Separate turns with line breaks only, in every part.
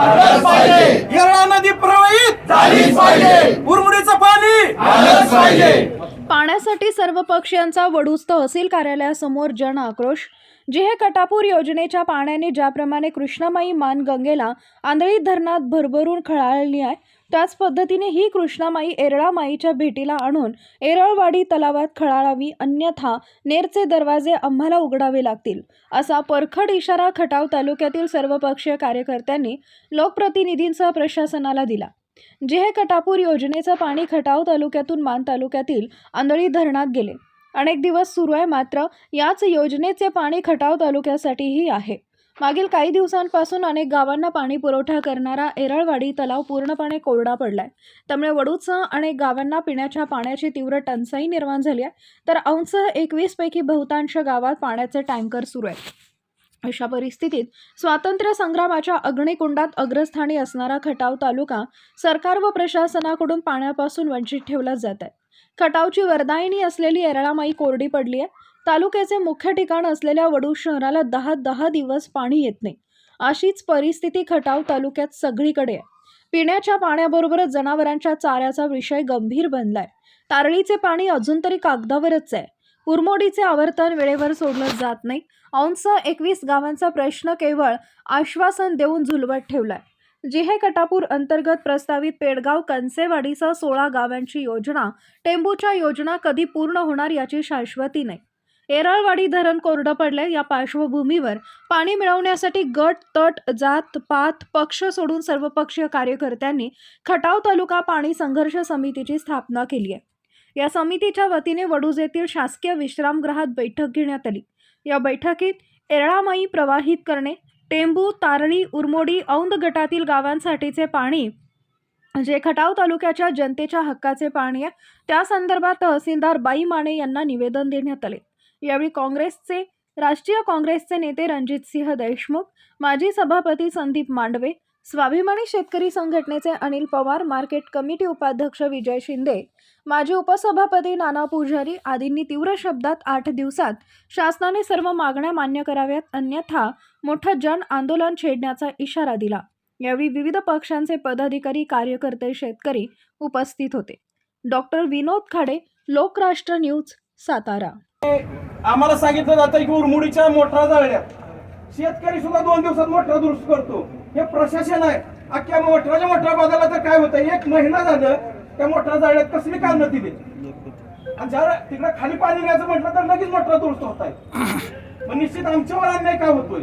येरळा नदी प्रवाहित.
झालीच पाहिजे.
उरमुडीचं पाणी.
आलंच पाहिजे.
पाण्यासाठी सर्व पक्षीयांचा वडूज तहसील कार्यालयासमोर जन आक्रोश. जिहे कटापूर योजनेच्या पाण्याने ज्याप्रमाणे कृष्णामाई मान गंगेला आंधळी धरणात भरभरून खळाळली आहे त्याच पद्धतीने ही कृष्णामाई एरळामाईच्या भेटीला आणून एरळवाडी तलावात खळाळावी अन्यथा नेरचे दरवाजे आम्हाला उघडावे लागतील असा परखड इशारा खटाव तालुक्यातील सर्वपक्षीय कार्यकर्त्यांनी लोकप्रतिनिधींसह प्रशासनाला दिला. जे हे कटापूर योजनेचं पाणी खटाव तालुक्यातून मान तालुक्यातील आंधळी धरणात गेले. अनेक दिवस सुरू आहे मात्र याच योजनेचे पाणी खटाव तालुक्यासाठीही आहे. मागील काही दिवसांपासून अनेक गावांना पाणी पुरवठा करणारा एरळवाडी तलाव पूर्णपणे कोरडा पडलाय. त्यामुळे वडूचा अनेक गावांना पिण्याच्या पाण्याची तीव्र टंचाई निर्माण झाली आहे. तर औंधसह एकवीस पैकी बहुतांश गावात पाण्याचे टँकर सुरू आहेत. अशा परिस्थितीत स्वातंत्र्य संग्रामाच्या अग्निकुंडात अग्रस्थानी असणारा खटाव तालुका सरकार व प्रशासनाकडून पाण्यापासून वंचित ठेवला जात आहे. खटावची वरदायिनी असलेली येरळामाई कोरडी पडली आहे तालुक्याचे मुख्य ठिकाण असलेल्या वडू शहराला दहा दहा दिवस पाणी येत नाही. अशीच परिस्थिती खटाव तालुक्यात सगळीकडे आहे. पिण्याच्या पाण्याबरोबरच जनावरांच्या चाऱ्याचा विषय गंभीर बनलाय. तारळीचे पाणी अजून तरी कागदावरच आहे. उरमोडीचे आवर्तन वेळेवर सोडलं जात नाही. औंस एकवीस गावांचा प्रश्न केवळ आश्वासन देऊन झुलवत ठेवलाय. जिहे कटापूर अंतर्गत प्रस्तावित पेडगाव कनसेवाडीसह सोळा गावांची योजना टेंबूच्या योजना कधी पूर्ण होणार याची शाश्वती नाही. एरळवाडी धरण कोरडं पडले या पार्श्वभूमीवर पाणी मिळवण्यासाठी गट तट जात पात पक्ष सोडून सर्वपक्षीय कार्यकर्त्यांनी खटाव तालुका पाणी संघर्ष समितीची स्थापना केली आहे. या समितीच्या वतीने वडूज येथील शासकीय विश्रामगृहात बैठक घेण्यात आली. या बैठकीत एरळामाई प्रवाहित करणे टेंबू तारळी उरमोडी औंध गटातील गावांसाठीचे पाणी जे खटाव तालुक्याच्या जनतेच्या हक्काचे पाणी आहे त्या संदर्भात तहसीलदार बाई माने यांना निवेदन देण्यात आले. यावेळी काँग्रेसचे राष्ट्रीय काँग्रेसचे नेते रणजितसिंह देशमुख माजी सभापती संदीप मांडवे स्वाभिमानी शेतकरी संघटनेचे अनिल पवार मार्केट कमिटी उपाध्यक्ष विजय शिंदे माजी उपसभापती नाना पुजारी आदींनी तीव्र शब्दात आठ दिवसात शासनाने सर्व मागण्या मान्य कराव्यात अन्यथा मोठं जन आंदोलन छेडण्याचा इशारा दिला. यावेळी विविध पक्षांचे पदाधिकारी कार्यकर्ते शेतकरी उपस्थित होते. Doctor Vinod Khade Lokrashtra news Satara.
आम्हाला सांगितलं जातं की उरमुडीच्या मोटरा जाळल्या शेतकरी सुद्धा दोन दिवसात मोटरा दुरुस्त करतो. हे प्रशासन आहे. अख्ख्या मोटराच्या मोटरा बदलला तर काय होतं? एक महिना झालं त्या मोटरा जाळल्यात कसली कारणं दिली? आणि जर तिकडे खाली पाणी न्यायचं म्हटलं तर लगेच मोटरा दुरुस्त होत आहे. मग निश्चित आमच्यावर अन्याय का होतोय?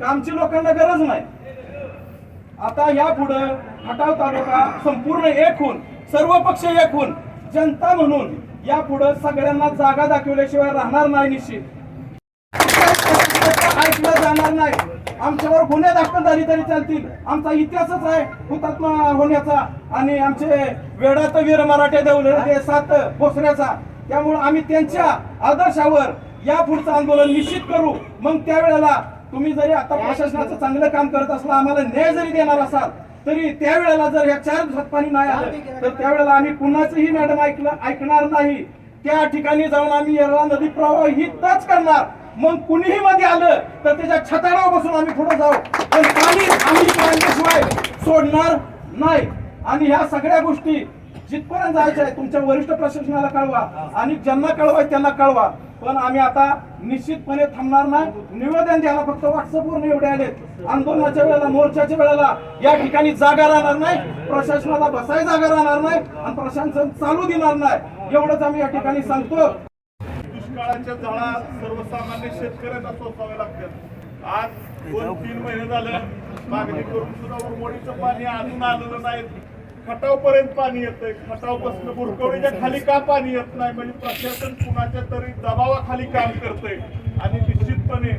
का आमची लोकांना गरज नाही? आता या पुढं खटाव तालुका संपूर्ण एक होऊन सर्व पक्ष एक होऊन जनता म्हणून या पुढं सगळ्यांना जागा दाखवल्याशिवाय राहणार नाही निश्चित. ऐकलं जाणार नाही. आमच्यावर गुन्हे दाखल झाली तरी चालतील. आमचा इतिहासच आहे हुतात्मा होण्याचा आणि आमचे वेडात वीर मराठे देवले सात पोसण्याचा. त्यामुळे आम्ही त्यांच्या आदर्शावर या पुढचं आंदोलन निश्चित करू. मग त्यावेळेला तुम्ही जरी आता प्रशासनाचं चांगलं काम करत असला आम्हाला न्याय जरी देणार असाल तरी त्यावेळेला जर ह्या चार दिवसात पाणी नाही आलं तर त्यावेळेला आम्ही कुणाचंही मॅडम ऐकलं ऐकणार नाही. त्या ठिकाणी जाऊन आम्ही येरळा नदी प्रवाहितच करणार. मग कुणीही मध्ये आलं तर त्याच्या छताडावर बसून आम्ही पुढे जाऊ. पण पाणी आम्ही पाण्याशिवाय सोडणार नाही. आणि ह्या सगळ्या गोष्टी जिथपर्यंत जायचं आहे तुमच्या वरिष्ठ प्रशासनाला कळवा आणि ज्यांना कळवाय त्यांना कळवा. पण आम्ही आता निश्चितपणे थांबणार नाही. निवेदन द्यायला फक्त व्हॉट्सअपवर एवढे आलेत. आंदोलनाच्या वेळेला मोर्चाच्या वेळेला या ठिकाणी जागा राहणार नाही. प्रशासनाला बसाय जागा राहणार नाही आणि प्रशासन चालू देणार नाही. एवढंच आम्ही या ठिकाणी सांगतो.
दुष्काळाच्या जाळा सर्वसामान्य शेतकऱ्यांना सोसाव्या लागतात. आज दोन तीन महिने झालं मागणी करून सुद्धा उरमोडीचं पाणी अजून आलेलं नाही खटावपर्यंत पाणी येतंय. खटावपासून बुरकवडीच्या खाली का पाणी येत नाही? म्हणजे प्रशासन कुणाच्या तरी दबावाखाली काम करतंय. आणि निश्चितपणे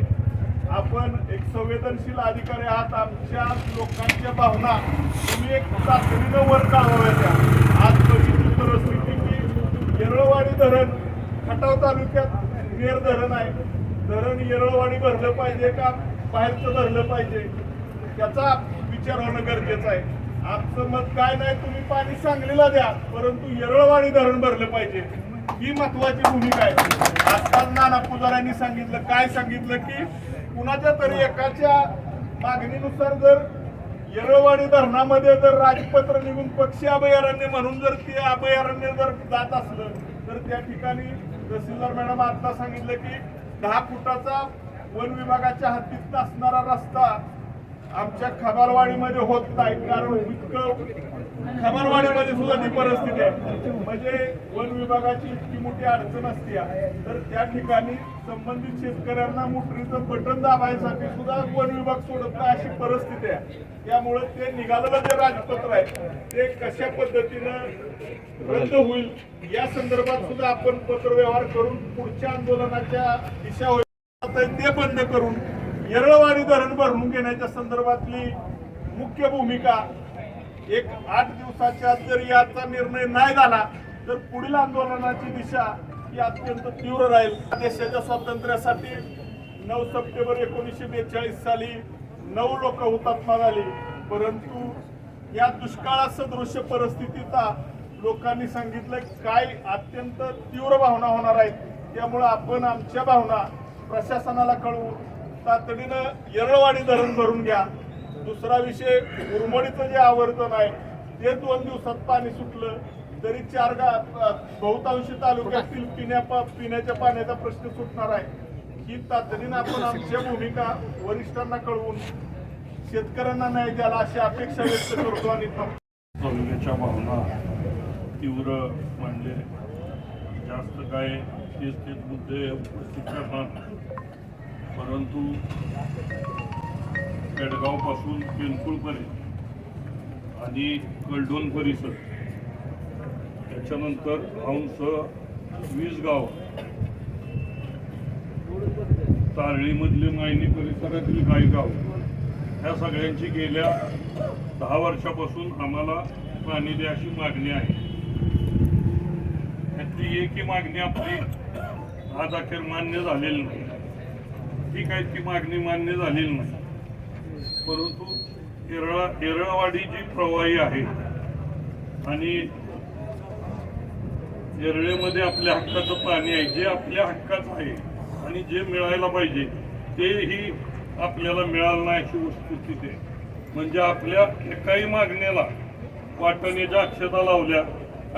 आपण एक संवेदनशील अधिकारी आहात. आमच्या लोकांच्या भावना तुम्ही एक तातडीनं वर काढवाव्या द्या. आज बघितली परिस्थिती की येरळवाडी धरण खटाव तालुक्यात नेर धरण आहे. धरण येरळवाडी भरलं पाहिजे का बाहेरचं भरलं पाहिजे? त्याचा विचार होणं गरजेचं आहे. आमचं मत काय नाही तुम्ही पाणी सांगलीला द्या परंतु येरळवाडी धरण भरलं पाहिजे. ही महत्वाची भूमिका आहे. आजकाल नाना पुजाऱ्यांनी सांगितलं काय सांगितलं की कुणाच्या तरी एकाच्या मागणीनुसार जर येरळवाडी धरणामध्ये जर राजपत्र निघून पक्षी अभयारण्य म्हणून जर ते अभयारण्य जर जात असलं तर त्या ठिकाणी तहसीलदार मॅडम आता सांगितलं की दहा फुटाचा वन विभागाच्या हद्दीत असणारा रस्ता आमच्या खबरवाडीमध्ये होत नाही कारण इतकं खबरवाडीमध्ये सुद्धा ती परिस्थिती आहे. म्हणजे वन विभागाची इतकी मोठी अडचण असते तर त्या ठिकाणी संबंधित शेतकऱ्यांना मोटरीचं बटन दाबायसाठी सुद्धा वन विभाग सोडत नाही अशी परिस्थिती आहे. त्यामुळे ते निघालेलं जे राजपत्र आहे ते कशा पद्धतीनं रद्द होईल या संदर्भात सुद्धा आपण पत्रव्यवहार करून पुढच्या आंदोलनाच्या दिशा होईल ते बंद करून येरळवाडी धरण भरून घेण्याच्या संदर्भातली मुख्य भूमिका एक आठ दिवसाच्या जर याचा निर्णय नाही झाला तर पुढील आंदोलनाची दिशा ही अत्यंत तीव्र राहील. देशाच्या स्वातंत्र्यासाठी नऊ सप्टेंबर एकोणीसशे बेचाळीस साली नऊ लोक हुतात्मा झाली. परंतु या दुष्काळा सदृश्य परिस्थितीचा लोकांनी सांगितलं काय अत्यंत तीव्र भावना होणार आहेत त्यामुळं आपण आमच्या भावना प्रशासनाला कळवू तातडीनं येरळवाडी धरण भरून घ्या. दुसरा विषय उरमडीचं जे आवर्तन आहे ते दोन दिवसात पाणी सुटलं. तरी चार गा बहुतांशी तालुक्यातील पिण्या पिण्याच्या पाण्याचा प्रश्न सुटणार आहे. ही तातडीनं आपण आमच्या भूमिका वरिष्ठांना कळवून शेतकऱ्यांना न्याय द्याला अशी अपेक्षा व्यक्त करतो आणि थांबतो.
तालुक्याच्या भावना तीव्र म्हणजे जास्त काय तेच तेच मुद्दे उपस्थित करणार. परंतु पेडगावपासून पेनकुळपर्यंत आणि कलडोन परिसर त्याच्यानंतर हंस वीस गाव तारळीमधले मायनी परिसरातील काही गाव ह्या सगळ्यांची गेल्या दहा वर्षापासून आम्हाला पाणी द्या अशी मागणी आहे. त्यातली एकही मागणी आपली आज अखेर मान्य झालेली नाही. ठीक आहे ती मागणी मान्य झालेली नाही. परंतु येरळा येरळवाडी जी प्रवाही आहे. आणि येरळेमध्ये आपल्या हक्काचं पाणी आहे. जे आपल्या हक्काचं आहे आणि जे मिळायला पाहिजे तेही आपल्याला मिळालं नाही अशी वस्तुस्थिती आहे म्हणजे आपल्या एकाही मागण्याला वाटण्याच्या अक्षता लावल्या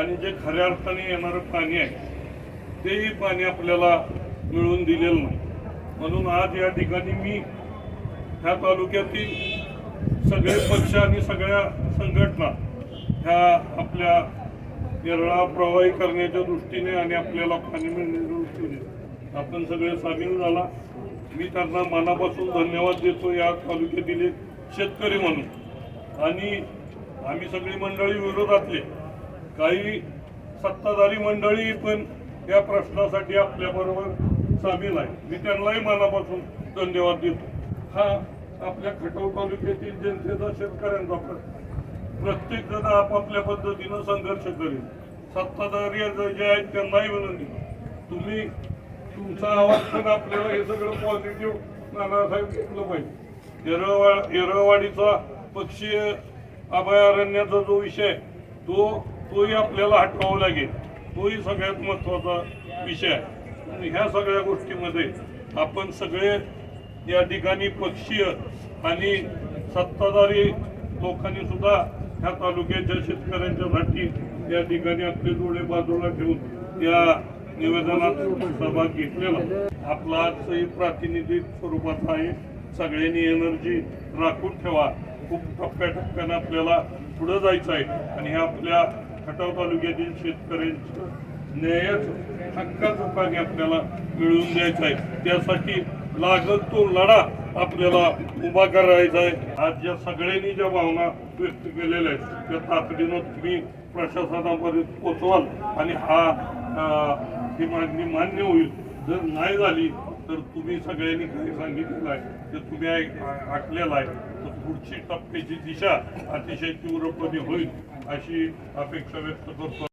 आणि जे खऱ्या अर्थाने येणारं पाणी आहे तेही पाणी आपल्याला मिळवून दिलेलं नाही. म्हणून आज या ठिकाणी मी ह्या तालुक्यातील सगळे पक्ष आणि सगळ्या संघटना ह्या आपल्या येरळा प्रवाही करण्याच्या दृष्टीने आणि आपल्याला पाणी मिळण्याच्या दृष्टीने आपण सगळे सामील झाला. मी त्यांना मनापासून धन्यवाद देतो. या तालुक्यातील एक शेतकरी म्हणून. आणि आम्ही सगळी मंडळी विरोधातले. काही सत्ताधारी मंडळी पण या प्रश्नासाठी आपल्याबरोबर सामील आहे. मी त्यांनाही मनापासून धन्यवाद देतो. हा आपल्या खटाव तालुक्यातील जनतेचा शेतकऱ्यांचा प्रश्न. प्रत्येक जण आपापल्या पद्धतीनं संघर्ष करेल. सत्ताधारी जे आहेत त्यांनाही विनंती तुम्ही तुमचा आवाज पण आपल्याला हे सगळं पॉझिटिव्ह नानासाहेब घेतलं पाहिजे. येरळवा येरळवाडीचा पक्षीय अभयारण्याचा जो विषय तो तोही आपल्याला हटवावा लागेल. तोही सगळ्यात महत्त्वाचा विषय आहे. आणि ह्या सगळ्या गोष्टीमध्ये आपण सगळे या ठिकाणी पक्षीय आणि सत्ताधारी लोकांनी सुद्धा ह्या तालुक्याच्या शेतकऱ्यांच्यासाठी या ठिकाणी आपले डोळे बाजूला ठेवून या निवेदनात सहभाग घेतलेला. आपला आजही प्रातिनिधिक स्वरूपाचा आहे. सगळ्यांनी एनर्जी राखून ठेवा. खूप टप्प्याटप्प्यानं आपल्याला पुढं जायचं आहे. आणि हे आपल्या खटाव तालुक्यातील शेतकऱ्यांचं न्यायच हक्काचं पाणी आपल्याला मिळवून द्यायचं आहे. त्यासाठी लागत तो लढा आपल्याला उभा करायचा आहे. आज ज्या सगळ्यांनी ज्या भावना व्यक्त केलेल्या आहेत त्या तातडीनं तुम्ही प्रशासनापर्यंत पोचवाल आणि हा ही मागणी मान्य होईल. जर नाही झाली तर तुम्ही सगळ्यांनी काही सांगितलेलं आहे. ते तुम्ही ऐक- ऐकलेलं आहे तर पुढची टप्प्याची दिशा अतिशय तीव्रपणे होईल अशी अपेक्षा व्यक्त करतो.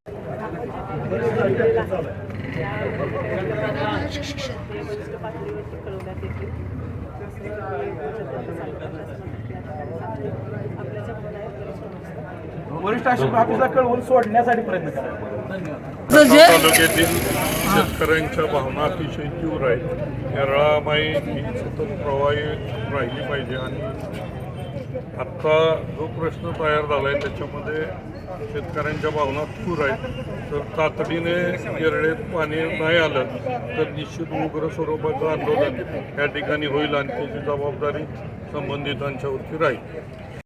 वरिष्ठ ऑफिसला कळवून सोडण्यासाठी प्रयत्न करा.
तालुक्यातील शेतकऱ्यांच्या भावना अतिशय तीव्र आहेत. येरळामाई ही सतत प्रवाही राहिली पाहिजे आणि आत्ता जो प्रश्न तयार झाला आहे त्याच्यामध्ये शेतकऱ्यांच्या भावना दूर आहेत. तर तातडीने येरळेत पाणी नाही आलं तर निश्चित उग्र स्वरूपाचं आंदोलन या ठिकाणी होईल आणि त्याची जबाबदारी संबंधितांच्यावरती राहील.